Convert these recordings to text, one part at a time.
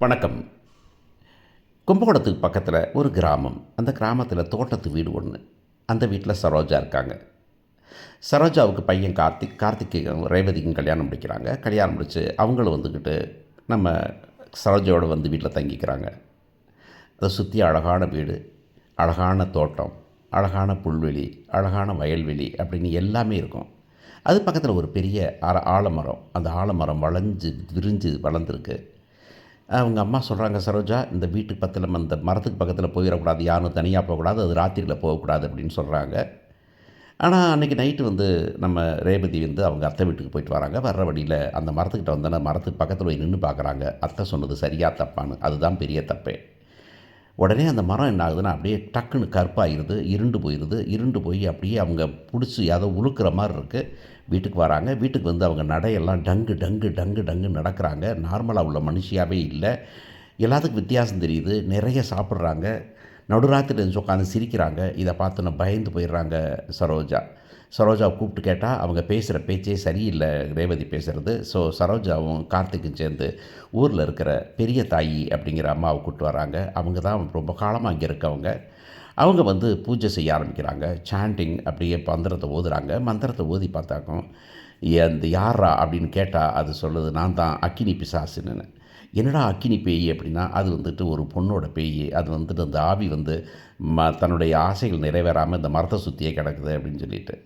வணக்கம். கும்பகோணத்துக்கு பக்கத்தில் ஒரு கிராமம். அந்த கிராமத்தில் தோட்டத்து வீடு ஒன்று அந்த வீட்டில் சரோஜா இருக்காங்க. சரோஜாவுக்கு பையன் கார்த்திக் கார்த்திக்கும் ரேவதிக்கும் கல்யாணம் முடிக்கிறாங்க. கல்யாணம் முடித்து அவங்களும் வந்துக்கிட்டு நம்ம சரோஜாவோட வந்து வீட்டில் தங்கிக்கிறாங்க. அதை சுற்றி அழகான வீடு அழகான தோட்டம் அழகான புல்வெளி அழகான வயல்வெளி அப்படின்னு எல்லாமே இருக்கும். அது பக்கத்தில் ஒரு பெரிய ஆ ஆலமரம். அந்த ஆலமரம் வளைஞ்சு விரிஞ்சு வளர்ந்துருக்கு. அவங்க அம்மா சொல்கிறாங்க சரோஜா இந்த வீட்டுக்கு பக்கத்தில் அந்த மரத்துக்கு பக்கத்தில் போயிடக்கூடாது. யாரும் தனியாக போகக்கூடாது. அது ராத்திரியில் போகக்கூடாது. அப்படின்னு சொல்கிறாங்க ஆனால் அன்றைக்கி நைட்டு வந்து நம்ம ரேவதி வந்து அவங்க அத்தை வீட்டுக்கு போயிட்டு வராங்க. வர்ற வழியில் அந்த மரத்துக்கிட்ட வந்தோன்னா மரத்துக்கு பக்கத்தில் போய் நின்று பார்க்குறாங்க. அத்தை சொன்னது சரியாக தப்பான்னு. அதுதான் பெரிய தப்பே. உடனே அந்த மரம் என்ன ஆகுதுன்னா அப்படியே டக்குன்னு கருப்பாயிருது இருண்டு போயிடுது இருண்டு போய் அப்படியே அவங்க பிடிச்சி அதை உழுக்கிற மாதிரி இருக்குது வீட்டுக்கு வராங்க. வீட்டுக்கு வந்து அவங்க நடையெல்லாம் டங்கு டங்கு டங்கு டங்கு நடக்கிறாங்க. நார்மலாக உள்ள மனுஷியாகவே இல்லை. எல்லாத்துக்கும் வித்தியாசம் தெரியுது. நிறைய சாப்பிட்றாங்க. நடுராத்திரி உட்காந்து சிரிக்கிறாங்க. இதை பார்த்து நான் பயந்து போயிடுறாங்க சரோஜா. சரோஜாவை கூப்பிட்டு கேட்டால் அவங்க பேசுகிற பேச்சே சரியில்லை ரேவதி பேசுகிறது ஸோ சரோஜாவும் கார்த்திக்கும் சேர்ந்து ஊரில் இருக்கிற பெரிய தாயி அப்படிங்கிற அம்மாவை கூப்பிட்டு வராங்க. அவங்க தான் ரொம்ப காலமாக அங்கே இருக்கவங்க. அவங்க வந்து பூஜை செய்ய ஆரம்பிக்கிறாங்க. சாண்டிங் அப்படியே மந்திரத்தை ஓதுறாங்க. மந்திரத்தை ஓதி பார்த்தாக்கும் அந்த யாரா அப்படின்னு கேட்டால் அது சொல்லுது நான் தான் அக்கினி பிசாசுன்னு. என்னடா அக்கினி பேய்? அப்படின்னா அது வந்துட்டு ஒரு பொண்ணோட பேய். அது வந்துட்டு அந்த ஆவி வந்து ம தன்னுடைய ஆசைகள் நிறைவேறாமல் இந்த மரத்தை சுற்றியே கிடக்குது அப்படின்னு சொல்லிட்டு.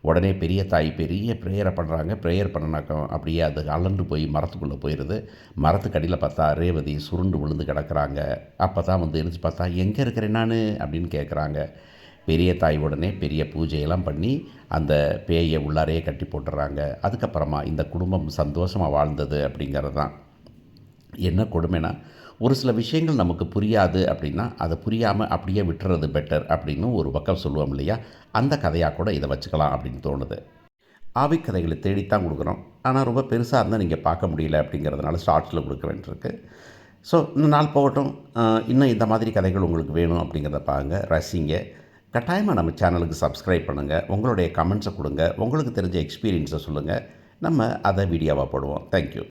உடனே பெரிய தாய் பெரிய ப்ரேயரை பண்ணுறாங்க ப்ரேயர் பண்ணினாக்கோ அப்படியே அது அலண்டு போய் மரத்துக்குள்ளே போயிடுது மரத்துக்கு அடியில் பார்த்தா ரேவதி சுருண்டு விழுந்து கிடக்கிறாங்க. அப்போ தான் வந்து எழுந்து பார்த்தா எங்கே இருக்கிறேன் நான்? அப்படின்னு கேட்குறாங்க பெரிய தாய் உடனே பெரிய பூஜையெல்லாம் பண்ணி அந்த பேயை உள்ளாரையே கட்டி போட்டுறாங்க. அதுக்கப்புறமா இந்த குடும்பம் சந்தோஷமாக வாழ்ந்தது அப்படிங்கிறது தான் என்ன கொடுமைனா ஒரு சில விஷயங்கள் நமக்கு புரியாது அப்படின்னா அதை புரியாமல் அப்படியே விட்டுறது பெட்டர் அப்படின்னு ஒரு பக்கம் சொல்லுவோம் இல்லையா? அந்த கதையாக கூட இதை வச்சுக்கலாம் அப்படின்னு தோணுது. ஆவிக்கதைகளை தேடித்தான் கொடுக்குறோம். ஆனால் ரொம்ப பெருசாக இருந்தால் நீங்கள் பார்க்க முடியல அப்படிங்கிறதுனால ஷார்ட்ஸில் கொடுக்க வேண்டியிருக்கு. ஸோ இந்த நாள் போகட்டும். இன்னும் இந்த மாதிரி கதைகள் உங்களுக்கு வேணும் அப்படிங்கிறத பாருங்க ரசிங்க. கட்டாயமாக நம்ம சேனலுக்கு சப்ஸ்கிரைப் பண்ணுங்கள் உங்களுடைய கமெண்ட்ஸை கொடுங்க. உங்களுக்கு தெரிஞ்ச எக்ஸ்பீரியன்ஸை சொல்லுங்கள் நம்ம அதை வீடியோவாக போடுவோம். தேங்க்யூ